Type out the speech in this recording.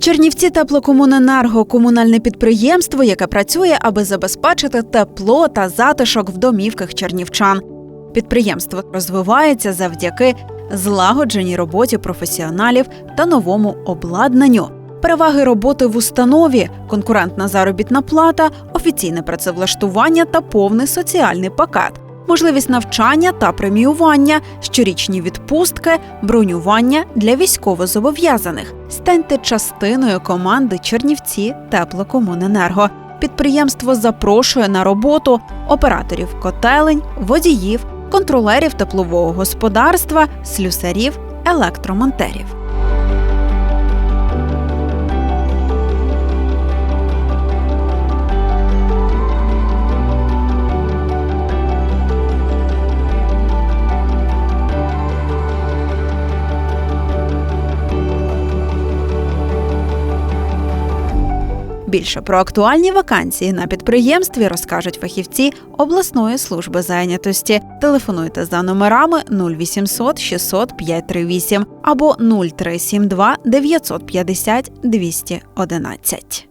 Чернівці теплокомуненерго комунальне підприємство, яке працює, аби забезпечити тепло та затишок в домівках чернівчан. Підприємство розвивається завдяки злагодженій роботі професіоналів та новому обладнанню. Переваги роботи в установі, конкурентна заробітна плата, офіційне працевлаштування та повний соціальний пакет, можливість навчання та преміювання, щорічні відпустки, бронювання для військовозобов'язаних. Станьте частиною команди Чернівці Теплокомуненерго. Підприємство запрошує на роботу операторів котелень, водіїв, контролерів теплового господарства, слюсарів, електромонтерів. Більше про актуальні вакансії на підприємстві розкажуть фахівці обласної служби зайнятості. Телефонуйте за номерами 0800 600 538 або 0372 950 211.